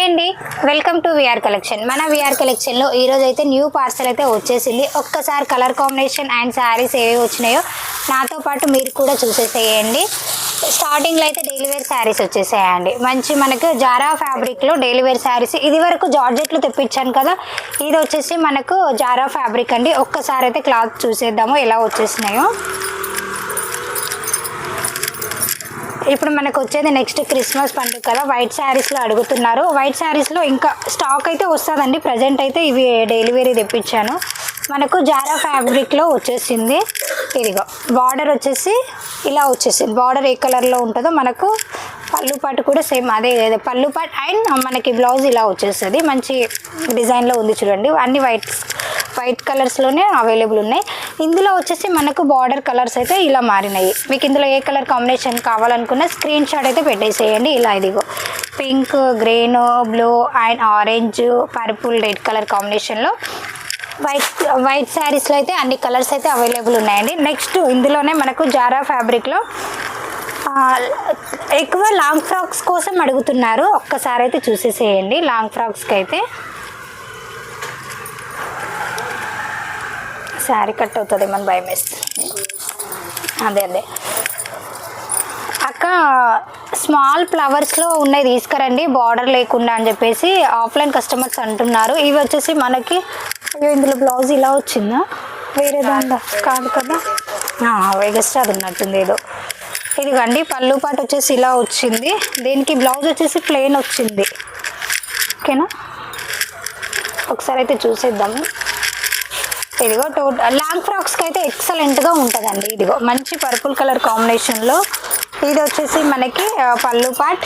Hi అండి. Welcome to VR collection మన VR కలెక్షన్లో ఈరోజు అయితే న్యూ పార్సల్ అయితే వచ్చేసింది. ఒక్కసారి కలర్ కాంబినేషన్ అండ్ శారీస్ ఏవి వచ్చినాయో నాతో పాటు మీరు కూడా చూసేసేయండి. స్టార్టింగ్లో అయితే డైలీ వేర్ శారీస్ వచ్చేసాయండి. మంచి మనకు జారా ఫ్యాబ్రిక్లో డైలీ వేర్ శారీస్ ఇది వరకు జార్జెట్లు తెప్పించాను కదా. ఇది వచ్చేసి మనకు జారా ఫ్యాబ్రిక్ అండి. ఒక్కసారి అయితే క్లాత్ చూసేద్దాము ఎలా వచ్చేసినాయో. ఇప్పుడు మనకు వచ్చేది నెక్స్ట్ క్రిస్మస్ పండుగ కదా వైట్ శారీస్లో అడుగుతున్నారు. వైట్ శారీస్లో ఇంకా స్టాక్ అయితే వస్తుందండి. ప్రజెంట్ అయితే ఇవి డెలివరీ తెప్పించాను. మనకు జారా ఫ్యాబ్రిక్లో వచ్చేసింది. ఇదిగో బార్డర్ వచ్చేసి ఇలా వచ్చేసింది. బార్డర్ ఏ కలర్లో ఉంటుందో మనకు పళ్ళు పాటు కూడా సేమ్ అదే అదే పళ్ళు పాటు అండ్ మనకి బ్లౌజ్ ఇలా వచ్చేస్తుంది. మంచి డిజైన్లో ఉంది చూడండి. అన్ని వైట్ వైట్ కలర్స్లోనే అవైలబుల్ ఉన్నాయి. ఇందులో వచ్చేసి మనకు బార్డర్ కలర్స్ అయితే ఇలా మారినాయి. మీకు ఇందులో ఏ కలర్ కాంబినేషన్ కావాలనుకున్న స్క్రీన్ షాట్ అయితే పెట్టేసేయండి. ఇలా ఇదిగో. Pink green blue and orange purple red colour కాంబినేషన్లో వైట్ వైట్ శారీస్లో అయితే అన్ని కలర్స్ అయితే అవైలబుల్ ఉన్నాయండి. నెక్స్ట్ ఇందులోనే మనకు జారా ఫ్యాబ్రిక్లో ఎక్కువ లాంగ్ ఫ్రాక్స్ కోసం అడుగుతున్నారు. ఒక్కసారి అయితే చూసేసేయండి. లాంగ్ ఫ్రాక్స్కి అయితే. శారీ కట్ అవుతుంది మన భయం వేస్తుంది. అదే అదే. అక్క స్మాల్ ఫ్లవర్స్లో ఉన్నాయి తీసుకురండి. బార్డర్ లేకుండా అని చెప్పేసి ఆఫ్లైన్ కస్టమర్స్ అంటున్నారు. ఇవి వచ్చేసి మనకి అయ్యో ఇందులో బ్లౌజ్ ఇలా వచ్చిందా? వేరే దాంట్లో కాదు కదా. ఎగస్ట్రా అది ఉన్నట్టుంది ఏదో. ఇదిగండి పళ్ళు పాటు వచ్చేసి ఇలా వచ్చింది. దీనికి బ్లౌజ్ వచ్చేసి ప్లెయిన్ వచ్చింది. ఓకేనా? ఒకసారి అయితే చూసేద్దాము. ఇదిగో టోటల్ లాంగ్ ఫ్రాక్స్కి అయితే ఎక్సలెంట్గా ఉంటుందండి. ఇదిగో మంచి పర్పుల్ కలర్ కాంబినేషన్లో ఇది వచ్చేసి మనకి పళ్ళు పాట్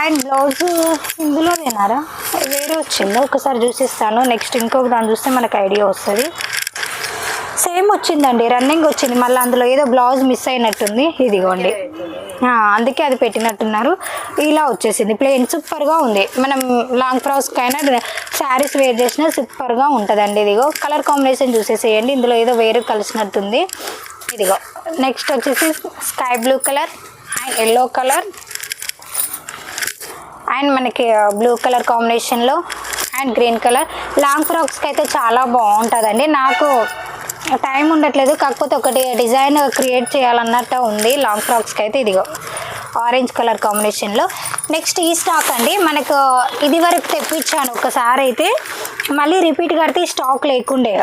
అండ్ బ్లౌజ్ ఇందులో తినారా వేరే వచ్చింది? ఒకసారి చూసిస్తాను. నెక్స్ట్ ఇంకొక దాన్ని చూస్తే మనకు ఐడియా వస్తుంది. సేమ్ వచ్చిందండి. రన్నింగ్ వచ్చింది. మళ్ళీ అందులో ఏదో బ్లౌజ్ మిస్ అయినట్టుంది. ఇదిగోండి. అందుకే అది పెట్టినట్టున్నారు. ఇలా వచ్చేసింది. ప్లెయిన్ సూపర్గా ఉంది. మనం లాంగ్ ఫ్రాక్స్కి అయినా శారీస్ వేర్ చేసినా సూపర్గా ఉంటుందండి ఇదిగో. కలర్ కాంబినేషన్ చూసేసేయండి. ఇందులో ఏదో వేరే కలిసినట్టుంది. ఇదిగో. నెక్స్ట్ వచ్చేసి sky blue colour and yellow colour and మనకి బ్లూ కలర్ కాంబినేషన్లో అండ్ గ్రీన్ కలర్ లాంగ్ ఫ్రాక్స్కి అయితే చాలా బాగుంటుందండి. నాకు టైం ఉండట్లేదు కాకపోతే ఒకటి డిజైన్ క్రియేట్ చేయాలన్నట్టు ఉంది. లాంగ్ ఫ్రాక్స్కి అయితే ఇదిగో ఆరెంజ్ కలర్ కాంబినేషన్లో నెక్స్ట్ ఈ స్టాక్ అండి మనకు ఇది వరకు తెప్పించాను ఒకసారి అయితే. మళ్ళీ రిపీట్ కడితే ఈ స్టాక్ లేకుండే.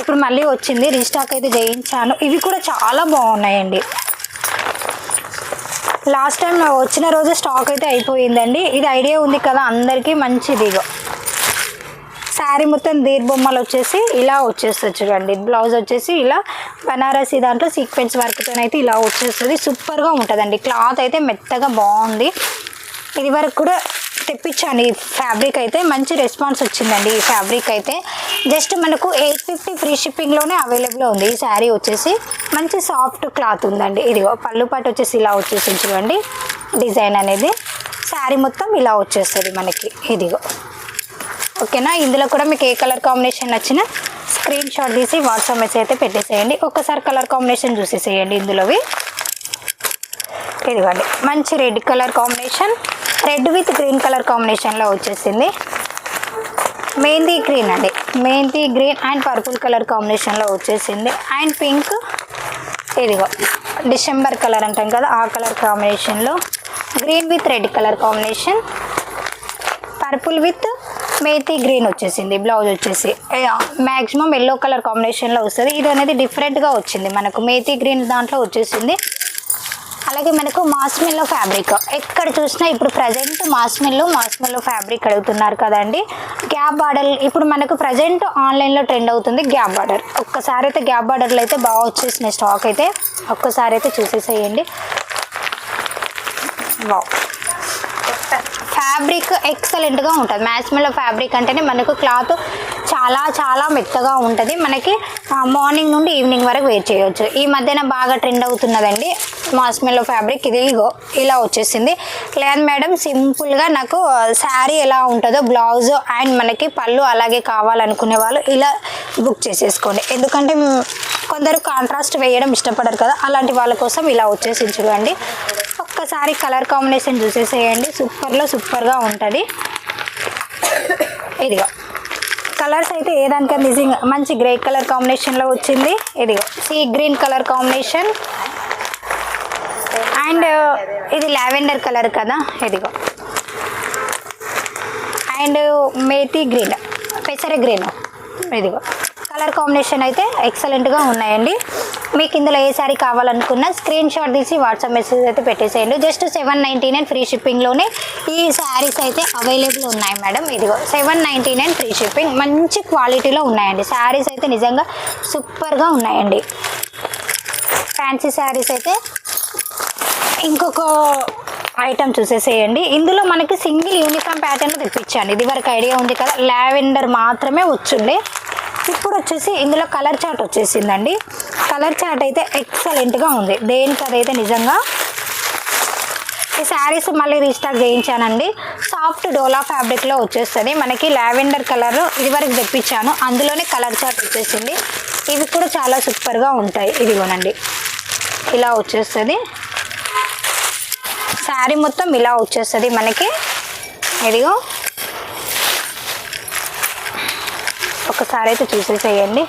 ఇప్పుడు మళ్ళీ వచ్చింది రీస్టాక్ అయితే చేయించాను. ఇవి కూడా చాలా బాగున్నాయండి. లాస్ట్ టైం వచ్చిన రోజు స్టాక్ అయితే అయిపోయిందండి. ఇది ఐడియా ఉంది కదా అందరికీ మంచిది ఇగో. శారీ మొత్తం దీర్ బొమ్మలు వచ్చేసి ఇలా వచ్చేస్తుంది చూడండి. బ్లౌజ్ వచ్చేసి ఇలా బనారసి దాంట్లో సీక్వెన్స్ వర్క్తో అయితే ఇలా వచ్చేస్తుంది. సూపర్గా ఉంటుందండి. క్లాత్ అయితే మెత్తగా బాగుంది. ఇది వరకు కూడా తెప్పించాను. ఈ ఫ్యాబ్రిక్ అయితే మంచి రెస్పాన్స్ వచ్చిందండి ఈ ఫ్యాబ్రిక్ అయితే. జస్ట్ మనకు ఎయిట్ ఫిఫ్టీ ఫ్రీ షిప్పింగ్లోనే అవైలబుల్ ఉంది. ఈ శారీ వచ్చేసి మంచి సాఫ్ట్ క్లాత్ ఉందండి. ఇదిగో పళ్ళు పాటు వచ్చేసి ఇలా వచ్చేసి చూడండి. డిజైన్ అనేది. శారీ మొత్తం ఇలా వచ్చేస్తుంది మనకి. ఇదిగో. ఓకేనా? ఇందులో కూడా మీకు ఏ కలర్ కాంబినేషన్ నచ్చినా స్క్రీన్ షాట్ తీసి వాట్సాప్ మెసేజ్ అయితే పెట్టేసేయండి. ఒక్కసారి కలర్ కాంబినేషన్ చూసేసేయండి ఇందులోవి. ఇదిగోండి మంచి red colour combination. Red with green colour కాంబినేషన్లో వచ్చేసింది. మెహందీ గ్రీన్ అండి. Mehndi green and purple colour కాంబినేషన్లో వచ్చేసింది. అండ్ పింక్ ఇదిగో డిసెంబర్ కలర్ అంటాం కదా ఆ కలర్ కాంబినేషన్లో. Green with red colour combination. Purple with methi green వచ్చేసింది బ్లౌజ్ వచ్చేసి. మ్యాక్సిమం ఎల్లో కలర్ కాంబినేషన్లో వస్తుంది. ఇది అనేది డిఫరెంట్గా వచ్చింది మనకు. మేతి గ్రీన్ దాంట్లో వచ్చేసింది. అలాగే మనకు మాస్మిల్లో ఫ్యాబ్రిక్ ఎక్కడ చూసినా ఇప్పుడు ప్రజెంట్ మాస్మిల్లో మాస్మిల్లో ఫ్యాబ్రిక్ అడుగుతున్నారు కదండి. గ్యాప్ బార్డర్ ఇప్పుడు మనకు ప్రజెంట్ ఆన్లైన్లో ట్రెండ్ అవుతుంది గ్యాప్ బార్డర్ ఒక్కసారి అయితే గ్యాప్ బార్డర్లు అయితే బాగా వచ్చేసినాయి స్టాక్ అయితే. ఒక్కసారి అయితే చూసేసేయండి. వావ్ ఫ్యాబ్రిక్ ఎక్సలెంట్గా ఉంటుంది. మ్యాచ్మెల్లో ఫ్యాబ్రిక్ అంటేనే మనకు క్లాత్ చాలా చాలా మెత్తగా ఉంటుంది. మనకి మార్నింగ్ నుండి ఈవినింగ్ వరకు వేర్ చేయవచ్చు ఈ మధ్యన బాగా ట్రెండ్ అవుతున్నదండి మాస్మెల్లో ఫ్యాబ్రిక్ ఇది ఇలా వచ్చేసింది. లేదు మేడం సింపుల్గా నాకు శారీ ఎలా ఉంటుందో బ్లౌజ్ అండ్ మనకి పళ్ళు అలాగే కావాలనుకునే వాళ్ళు ఇలా బుక్ చేసేసుకోండి. ఎందుకంటే కొందరు కాంట్రాస్ట్ వేయడం ఇష్టపడరు కదా అలాంటి వాళ్ళ కోసం ఇలా వచ్చేసి చూడండి ఒక్కసారి కలర్ కాంబినేషన్ చూసేసేయండి. సూపర్లో సూపర్గా ఉంటుంది. ఇదిగో. కలర్స్ అయితే ఏదానికైనా నిజంగా మంచి గ్రే కలర్ కాంబినేషన్లో వచ్చింది. ఇదిగో. Sea green colour combination and ఇది లావెండర్ కలర్ కదా. ఇదిగో. అండ్ మేతి గ్రీన్ పెసర గ్రీన్ ఇదిగో. కలర్ కాంబినేషన్ అయితే ఎక్సలెంట్గా ఉన్నాయండి. మీకు ఇందులో ఏ శారీ కావాలనుకున్నా స్క్రీన్ షాట్ తీసి వాట్సాప్ మెసేజ్ అయితే పెట్టేసేయండి. Just seven ninety nine free షిప్పింగ్లోనే ఈ శారీస్ అయితే అవైలబుల్ ఉన్నాయి మేడం. ఇదిగో seven ninety nine free shipping మంచి క్వాలిటీలో ఉన్నాయండి. శారీస్ అయితే నిజంగా సూపర్గా ఉన్నాయండి. ఫ్యాన్సీ శారీస్ అయితే ఇంకొక ఐటమ్ చూసేసేయండి. ఇందులో మనకి సింగిల్ యూనిఫామ్ ప్యాటర్న్ తెప్పించాను. ఇది వరకు ఐడియా ఉంది కదా లావెండర్ మాత్రమే వచ్చుండే ఇప్పుడు వచ్చేసి ఇందులో కలర్ చార్ట్ వచ్చేసిందండి. కలర్ చార్ట్ అయితే ఎక్సలెంట్గా ఉంది. దేనికి అదైతే నిజంగా ఈ శారీస్ మళ్ళీ రీస్టాక్ చేయించానండి. సాఫ్ట్ డోలా ఫ్యాబ్రిక్లో వచ్చేస్తుంది. మనకి లావెండర్ కలర్ ఇదివరకు తెప్పించాను. అందులోనే కలర్ చార్ట్ వచ్చేసింది. ఇవి కూడా చాలా సూపర్గా ఉంటాయి. ఇదిగోనండి. ఇలా వచ్చేస్తుంది. శారీ మొత్తం ఇలా వచ్చేస్తుంది మనకి. ఇదిగో. ఒకసారి అయితే చూసేసేయండి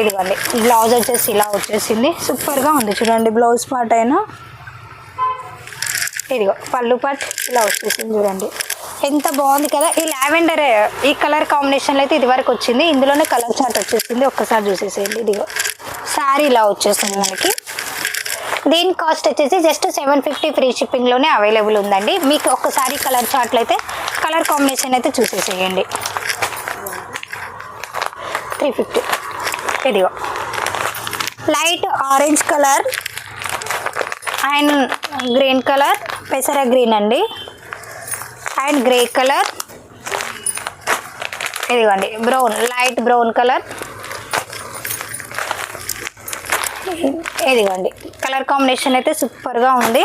ఇదిగోండి బ్లౌజ్ వచ్చేసి ఇలా వచ్చేసింది. సూపర్గా ఉంది. చూడండి బ్లౌజ్ పార్ట్ అయినా. ఇదిగో పళ్ళు పార్ట్ ఇలా వచ్చేసింది చూడండి. ఎంత బాగుంది కదా. ఈ లావెండర్ ఈ కలర్ కాంబినేషన్లో అయితే ఇది వరకు వచ్చింది. ఇందులోనే కలర్ చార్ట్ వచ్చేసింది. ఒక్కసారి చూసేసేయండి. ఇదిగో శారీ ఇలా వచ్చేస్తుంది మనకి. దీని కాస్ట్ వచ్చేసి జస్ట్ సెవెన్ ఫిఫ్టీ ఫ్రీ షిప్పింగ్లోనే అవైలబుల్ ఉందండి. మీకు ఒక్కసారి కలర్ చార్ట్లు అయితే కలర్ కాంబినేషన్ అయితే చూసేసేయండి. Three fifty. ఇదిగో. Light orange colour and green colour పెసర గ్రీన్ అండి. And grey colour. ఇదిగోండి బ్రౌన్ లైట్ బ్రౌన్ కలర్. ఇదిగోండి కలర్ కాంబినేషన్ అయితే సూపర్గా ఉంది.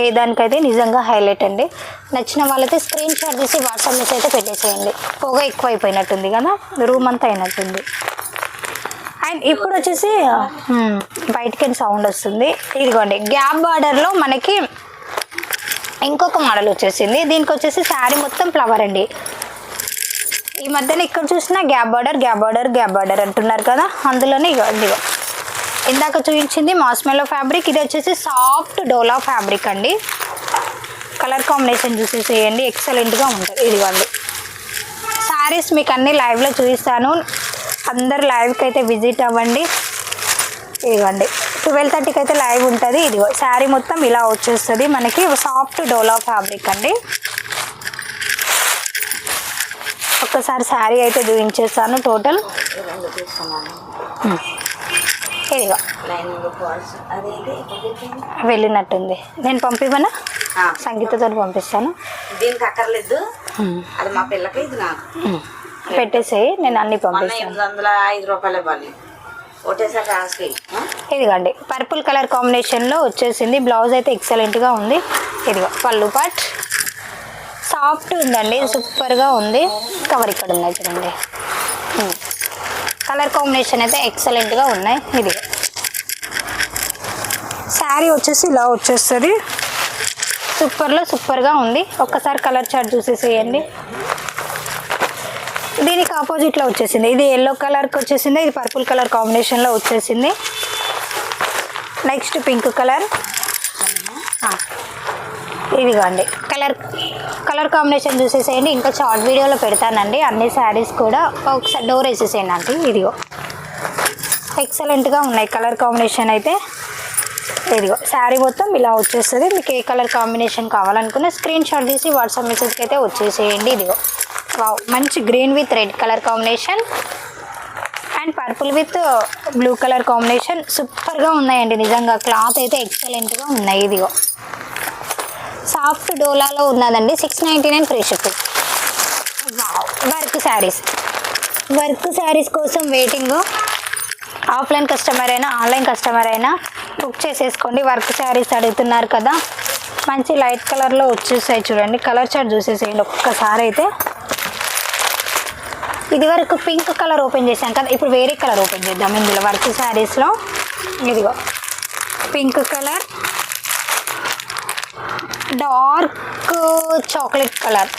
ఏ దానికైతే నిజంగా హైలైట్ అండి. నచ్చిన వాళ్ళైతే స్క్రీన్ షాట్ తీసి వాట్సాప్ మెసేజ్ అయితే పెట్టేసేయండి. పొగ ఎక్కువ అయిపోయినట్టుంది కదా రూమ్ అంతా అయినట్టుంది. అండ్ ఇప్పుడు వచ్చేసి బయటకి సౌండ్ వస్తుంది. ఇదిగోండి గ్యాప్ బార్డర్లో మనకి ఇంకొక మోడల్ వచ్చేసింది. దీనికి వచ్చేసి శారీ మొత్తం ఫ్లవర్ అండి. ఈ మధ్యన ఇక్కడ చూసినా gap border gap border gap border అంటున్నారు కదా అందులోనే ఇగో ఇదిగో. ఇందాక చూపించింది మాస్మెలో ఫ్యాబ్రిక్ ఇది వచ్చేసి సాఫ్ట్ డోలా ఫ్యాబ్రిక్ అండి. కలర్ కాంబినేషన్ చూసేసేయండి ఎక్సలెంట్గా ఉంటుంది. ఇదిగోండి. శారీస్ మీకు అన్ని లైవ్లో చూపిస్తాను. అందరు లైవ్కి అయితే విజిట్ అవ్వండి. ఇదిగోండి. ట్వెల్వ్ థర్టీకి అయితే లైవ్ ఉంటుంది. ఇదిగో శారీ మొత్తం ఇలా వచ్చేస్తుంది. మనకి సాఫ్ట్ డోలా ఫ్యాబ్రిక్ అండి. ఒక్కసారి శారీ అయితే చూపించేస్తాను. టోటల్ ఇదిగో వెళ్ళినట్టుంది. నేను పంపివనా సంగీతతో పంపిస్తాను. దీనికి అక్కర్లేదు. అది మా పిల్లకి ఇది నాకు. ఉమ్. పెట్టేసేయి నేను అన్ని పంపిస్తాను. ఎనిమిది వందల ఐదు రూపాయలు ఇవ్వాలి. ఒకటేసారి రాసి ఇదిగోండి పర్పుల్ కలర్ కాంబినేషన్లో వచ్చేసింది. బ్లౌజ్ అయితే ఎక్సలెంట్గా ఉంది. ఇదిగో పళ్ళు పాట్ సాఫ్ట్ ఉందండి సూపర్గా ఉంది. కవర్ ఇక్కడ ఉన్నాయి చూడండి. కలర్ కాంబినేషన్ అయితే ఎక్సలెంట్గా ఉన్నాయి. ఇదిగో శారీ వచ్చేసి ఇలా వచ్చేస్తుంది. సూపర్లో సూపర్గా ఉంది. ఒక్కసారి కలర్ చార్ట్ చూసేసేయండి. దీనికి ఆపోజిట్లో వచ్చేసింది. ఇది ఎల్లో కలర్కి వచ్చేసింది. ఇది పర్పుల్ కలర్ కాంబినేషన్లో వచ్చేసింది. నెక్స్ట్ పింక్ కలర్ ఇదిగోండి. కలర్ కలర్ కాంబినేషన్ చూసేసేయండి. ఇంకా షార్ట్ వీడియోలో పెడతానండి. అన్ని శారీస్ కూడా ఒకసారి డోర్ వేసేసేయండి అంటే ఇదిగో. ఎక్సలెంట్గా ఉన్నాయి కలర్ కాంబినేషన్ అయితే. ఇదిగో. శారీ మొత్తం ఇలా వచ్చేస్తుంది. మీకు ఏ కలర్ కాంబినేషన్ కావాలనుకున్న స్క్రీన్ షాట్ తీసి వాట్సాప్ మెసేజ్కి అయితే వచ్చేసేయండి. ఇదిగో. వావ్ మంచి green with red colour combination. And purple with blue colour combination. సూపర్గా ఉన్నాయండి. నిజంగా క్లాత్ అయితే ఎక్సలెంట్గా ఉన్నాయి. ఇదిగో. సాఫ్ట్ డోలాలో ఉన్నదండి six ninety nine free shipping. Work saris. Work saris కోసం వెయిటింగ్ ఆఫ్లైన్ కస్టమర్ అయినా ఆన్లైన్ కస్టమర్ అయినా బుక్ చేసేసుకోండి. వర్క్ శారీస్ అడుగుతున్నారు కదా మంచి లైట్ కలర్లో వచ్చేసాయి చూడండి. కలర్ చార్ట్ చూసేసేయండి ఒక్కసారి అయితే. ఇది వరకు పింక్ కలర్ ఓపెన్ చేశాం కదా ఇప్పుడు వేరే కలర్ ఓపెన్ చేద్దాం ఇందులో వర్క్ శారీస్లో. ఇదిగో pink colour dark chocolate colour.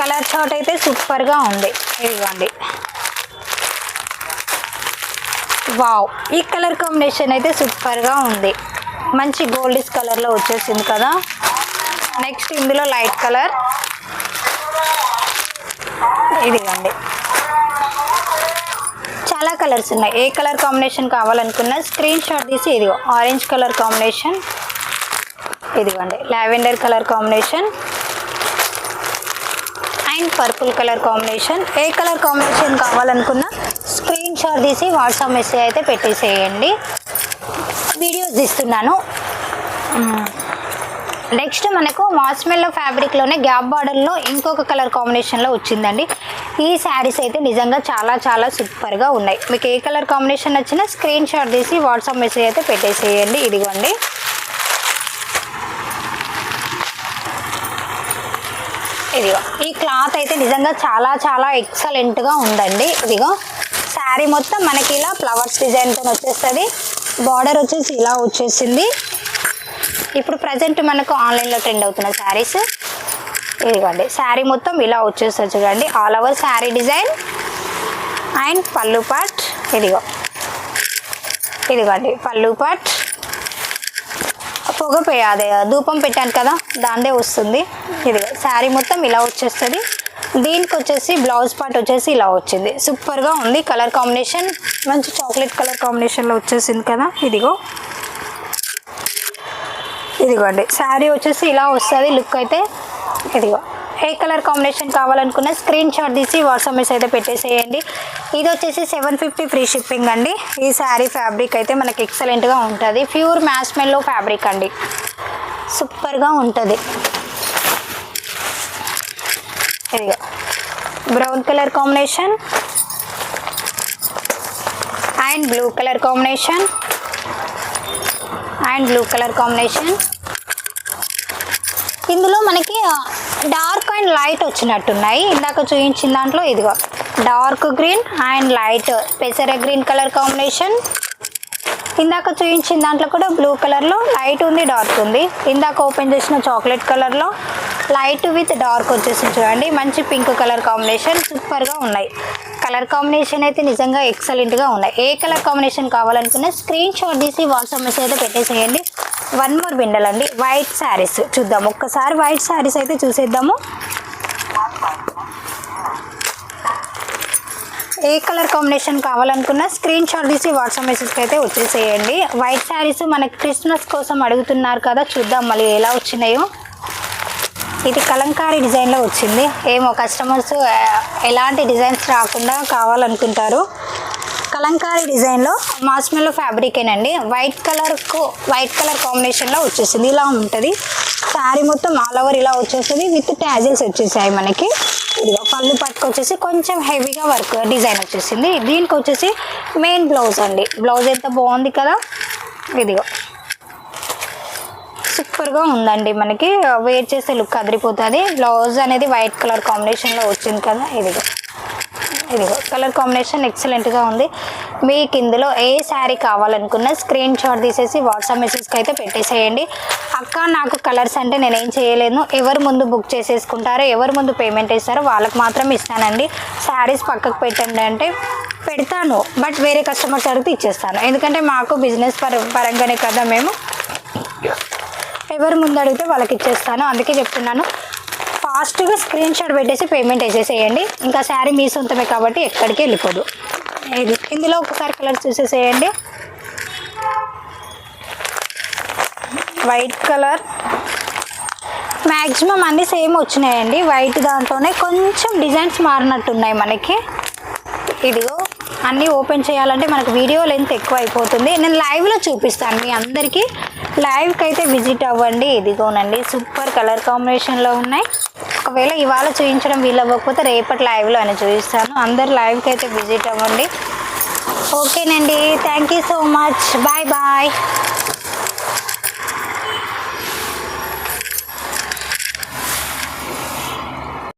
Colour chart అయితే సూపర్గా ఉంది. ఇదిగోండి. వావ్. ఈ కలర్ కాంబినేషన్ అయితే సూపర్గా ఉంది. మంచి గోల్డిష్ కలర్లో వచ్చేసింది కదా. నెక్స్ట్ ఇందులో లైట్ కలర్. ఇదిగోండి. చాలా కలర్స్ ఉన్నాయి. ఏ కలర్ కాంబినేషన్ కావాలనుకున్నా స్క్రీన్ షాట్ తీసి ఇదిగో ఆరెంజ్ కలర్ కాంబినేషన్. ఇదిగోండి lavender colour combination and purple colour combination. A colour combination కావాలనుకున్నా స్క్రీన్ షాట్ తీసి వాట్సాప్ మెసేజ్ అయితే పెట్టేసేయండి. వీడియోస్ తీస్తున్నాను. నెక్స్ట్ మనకు మాస్మెల్లో ఫ్యాబ్రిక్లోనే గ్యాప్ బార్డర్లో ఇంకొక కలర్ కాంబినేషన్లో వచ్చిందండి. ఈ శారీస్ అయితే నిజంగా చాలా చాలా సూపర్గా ఉన్నాయి. మీకు ఏ కలర్ కాంబినేషన్ నచ్చినా స్క్రీన్ షాట్ తీసి వాట్సాప్ మెసేజ్ అయితే పెట్టేసేయండి. ఇదిగోండి. ఇదిగో ఈ క్లాత్ అయితే నిజంగా చాలా చాలా ఎక్సలెంట్గా ఉందండి. ఇదిగో శారీ మొత్తం మనకి ఇలా ఫ్లవర్స్ డిజైన్తో వచ్చేస్తుంది. బార్డర్ వచ్చేసి ఇలా వచ్చేసింది. ఇప్పుడు ప్రజెంట్ మనకు ఆన్లైన్లో ట్రెండ్ అవుతున్న శారీస్. ఇదిగోండి శారీ మొత్తం ఇలా వచ్చేస్తుంది చూడండి. All over sari design and పళ్ళు పాట్ ఇదిగో ఇదిగోండి పళ్ళు పాట్ పొగ పే- అదే ధూపం పెట్టాను కదా దాందే వస్తుంది. ఇది శారీ మొత్తం ఇలా వచ్చేస్తుంది. దీనికి వచ్చేసి బ్లౌజ్ పార్ట్ వచ్చేసి ఇలా వచ్చింది. సూపర్గా ఉంది. కలర్ కాంబినేషన్ మంచి చాక్లెట్ కలర్ కాంబినేషన్లో వచ్చేసింది కదా. ఇదిగో. ఇదిగోండి శారీ వచ్చేసి ఇలా వస్తుంది లుక్ అయితే. ఇదిగో ఏ కలర్ కాంబినేషన్ కావాలనుకున్న స్క్రీన్ షాట్ తీసి వాట్సాప్ మెసేజ్ అయితే పెట్టేసేయండి. ఇది వచ్చేసి సెవెన్ ఫిఫ్టీ ఫ్రీ షిప్పింగ్ అండి. ఈ శారీ ఫ్యాబ్రిక్ అయితే మనకి ఎక్సలెంట్గా ఉంటుంది. ప్యూర్ మ్యాస్మెల్లో ఫ్యాబ్రిక్ అండి. సూపర్గా ఉంటుంది. ఇదిగో. Brown colour combination and blue colour combination and blue colour combination ఇందులో మనకి డార్క్ అండ్ లైట్ వచ్చినట్టున్నాయి. ఇందాక చూపించిన దాంట్లో ఇదిగో. డార్క్ గ్రీన్ అండ్ లైట్ పెసర గ్రీన్ కలర్ కాంబినేషన్. ఇందాక చూపించిన దాంట్లో కూడా బ్లూ కలర్లో లైట్ ఉంది డార్క్ ఉంది. ఇందాక ఓపెన్ చేసిన చాక్లెట్ కలర్లో లైట్ విత్ డార్క్ వచ్చేసి చూడండి. మంచి పింక్ కలర్ కాంబినేషన్ సూపర్గా ఉన్నాయి. కలర్ కాంబినేషన్ అయితే నిజంగా ఎక్సలెంట్గా ఉన్నాయి. ఏ కలర్ కాంబినేషన్ కావాలనుకున్నా స్క్రీన్ షాట్ తీసి వాట్సాప్ మెసేజ్ అయితే పెట్టేసేయండి. వన్ మోర్ బిండల్ అండి. వైట్ శారీస్ చూద్దాం ఒక్కసారి వైట్ శారీస్ అయితే చూసేద్దాము. ఏ కలర్ కాంబినేషన్ కావాలనుకున్నా స్క్రీన్ షాట్ తీసి వాట్సాప్ మెసేజ్కి అయితే వచ్చేసేయండి. వైట్ శారీస్ మనకి క్రిస్మస్ కోసం అడుగుతున్నారు కదా చూద్దాం మళ్ళీ ఎలా వచ్చినాయో. ఇది కలంకారీ డిజైన్లో వచ్చింది. ఏమో కస్టమర్స్ ఎలాంటి డిజైన్స్ రాకుండా కావాలనుకుంటారు. కలంకారీ డిజైన్లో మాస్మెల్లో ఫ్యాబ్రికేనండి వైట్ కలర్కు వైట్ కలర్ కాంబినేషన్లో వచ్చేసింది. ఇలా ఉంటుంది. శారీ మొత్తం ఆల్ ఓవర్ ఇలా వచ్చేస్తుంది. విత్ ట్యాజిల్స్ వచ్చేసాయి మనకి. ఇదిగో పళ్ళు పట్టుకొచ్చేసి కొంచెం హెవీగా వర్క్ డిజైన్ వచ్చేసింది. దీనికి వచ్చేసి మెయిన్ బ్లౌజ్ అండి. బ్లౌజ్ ఎంత బాగుంది కదా? ఇదిగో. సూపర్గా ఉందండి మనకి. వేర్ చేసే లుక్ అదిరిపోతుంది. బ్లౌజ్ అనేది వైట్ కలర్ కాంబినేషన్లో వచ్చింది కదా? ఇదిగో. ఇదిగో. కలర్ కాంబినేషన్ ఎక్సలెంట్గా ఉంది. మీకు ఇందులో ఏ శారీ కావాలనుకున్నా స్క్రీన్ షాట్ తీసేసి వాట్సాప్ మెసేజ్కి అయితే పెట్టేసేయండి. అక్క నాకు కలర్స్ అంటే నేను ఏం చేయలేను. ఎవరు ముందు బుక్ చేసేసుకుంటారో ఎవరు ముందు పేమెంట్ వేస్తారో వాళ్ళకి మాత్రం ఇస్తానండి. శారీస్ పక్కకు పెట్టండి అంటే పెడతాను. బట్ వేరే కస్టమర్స్ అడిగితే ఇచ్చేస్తాను. ఎందుకంటే మాకు బిజినెస్ పర పరంగానే కదా మేము. ఎవరు ముందు అడిగితే వాళ్ళకి ఇచ్చేస్తాను. అందుకే చెప్తున్నాను. ఫాస్ట్గా స్క్రీన్ షాట్ పెట్టేసి పేమెంట్ వేసేసేయండి. ఇంకా శారీ మీ సొంతమే కాబట్టి ఎక్కడికి వెళ్ళిపోదు. ఇది. ఇందులో ఒకసారి కలర్ చూసేసేయండి. వైట్ కలర్ మ్యాక్సిమం అన్నీ సేమ్ వచ్చినాయండి. వైట్ దాంట్లోనే కొంచెం డిజైన్స్ మారినట్టున్నాయి మనకి. ఇదిగో అన్నీ ఓపెన్ చేయాలంటే మనకు వీడియో లెంత్ ఎక్కువ అయిపోతుంది నేను లైవ్లో చూపిస్తాను మీ అందరికీ. లైవ్కి అయితే విజిట్ అవ్వండి. ఇదిగోనండి సూపర్ కలర్ కాంబినేషన్లో ఉన్నాయి. ఒకవేళ ఇవాళ చూపించడం వీలవ్వకపోతే రేపటి లైవ్లో అని చూపిస్తాను. అందరు లైవ్కి అయితే విజిట్ అవ్వండి. ఓకేనండి thank you so much bye bye